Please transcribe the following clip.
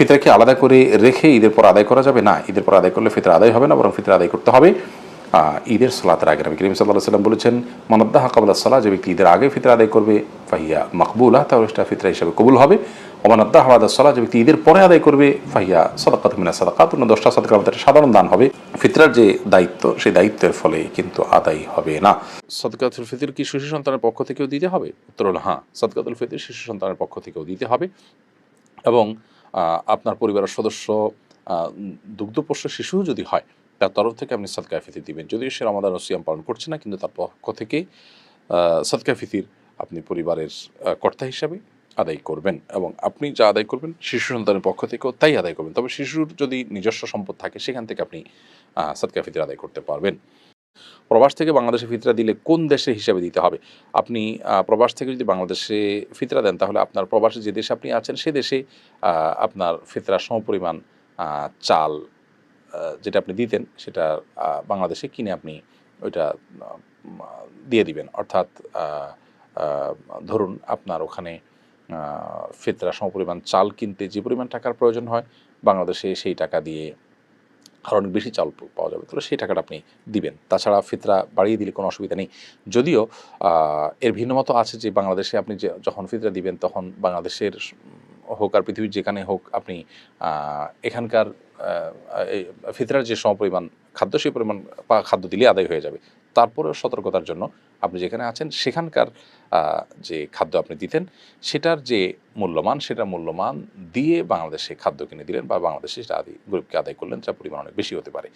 ফিতরাকে আলাদা করে রেখে ঈদের পর আদায় করা যাবে? না, ঈদের পর আদায় করলে ফিতরা আদায় হবে না, বরং ফিতরা আদায় করতে হবে। ঈদের সালাতের আগে নবী করিম সাল্লাহ সাল্লাম বলেছেন মানদ্দাহ কাবুল্লাহ সাল্লাহ যে ব্যক্তি ঈদের আগে ফিতরা আদায় করবে, ফাহিয়া মাকবুলা, তাহলে সেটা ফিতরা হিসাবে কবুল হবে। ওমানদ্দাহ আবাদ সাল্লাহ যে ব্যক্তি ঈদের পরে আদায় করবে, ফাহিয়া সদাকাত মিনা সদাকাত, অন্য দশটা মধ্যে একটা সাধারণ দান হবে। ফিতরার যে দায়িত্ব, সেই দায়িত্বের ফলে কিন্তু আদায় হবে না। সদকাতুল ফিতর কি শিশু সন্তানের পক্ষ থেকেও দিতে হবে? উত্তর হ্যাঁ সদকাতুল ফিতর শিশু সন্তানের পক্ষ থেকেও দিতে হবে। এবং আপনার পরিবারের সদস্য দুগ্ধপোষ্য শিশু যদি হয়, তার তরফ থেকে আপনি সদকায় ফিতির দিবেন। যদিও সে রমাদান সিয়াম পালন করছে না, কিন্তু তার পক্ষ থেকে সদকা ফিতির আপনি পরিবারের কর্তা হিসাবে আদায় করবেন এবং আপনি যা আদায় করবেন, শিশু সন্তানের পক্ষ থেকেও তাই আদায় করবেন। তবে শিশুর যদি নিজস্ব সম্পদ থাকে, সেখান থেকে আপনি সদকা ফিতির আদায় করতে পারবেন। প্রবাস থেকে বাংলাদেশে ফিতরা দিলে কোন দেশে হিসাবে দিতে হবে? আপনি প্রবাস থেকে যদি বাংলাদেশে ফিতরা দেন, তাহলে আপনার প্রবাসে যে দেশে আপনি আছেন, সে দেশে আপনার ফিতরা সমপরিমাণ চাল যেটা আপনি দিতেন, সেটা বাংলাদেশে কিনে আপনি ওইটা দিয়ে দিবেন। অর্থাৎ ধরুন আপনার ওখানে ফিতরা সমপরিমাণ চাল কিনতে যে পরিমাণ টাকার প্রয়োজন হয়, বাংলাদেশে সেই টাকা দিয়ে আরও অনেক বেশি চাল পাওয়া যাবে। তাহলে সেই টাকাটা আপনি দিবেন। তাছাড়া ফিতরা বাড়িয়ে দিলে কোনো অসুবিধা নেই। যদিও এর ভিন্ন মতো আছে যে বাংলাদেশে আপনি যে, যখন ফিতরা দিবেন তখন বাংলাদেশের হোক আর পৃথিবীর যেখানে হোক আপনি এখানকার ফিতরার যে সমপরিমাণ খাদ্য, সেই পরিমাণ খাদ্য দিলে আদায় হয়ে যাবে। তারপরেও সতর্কতার জন্য আপনি যেখানে আছেন, সেখানকার যে খাদ্য আপনি দিতেন, সেটার যে মূল্যমান, সেটা মূল্যমান দিয়ে বাংলাদেশে খাদ্য কিনে দিলেন বা বাংলাদেশে সেটা আদি গরিবকে আদায় করলেন যা পরিমাণ অনেক বেশি হতে পারে।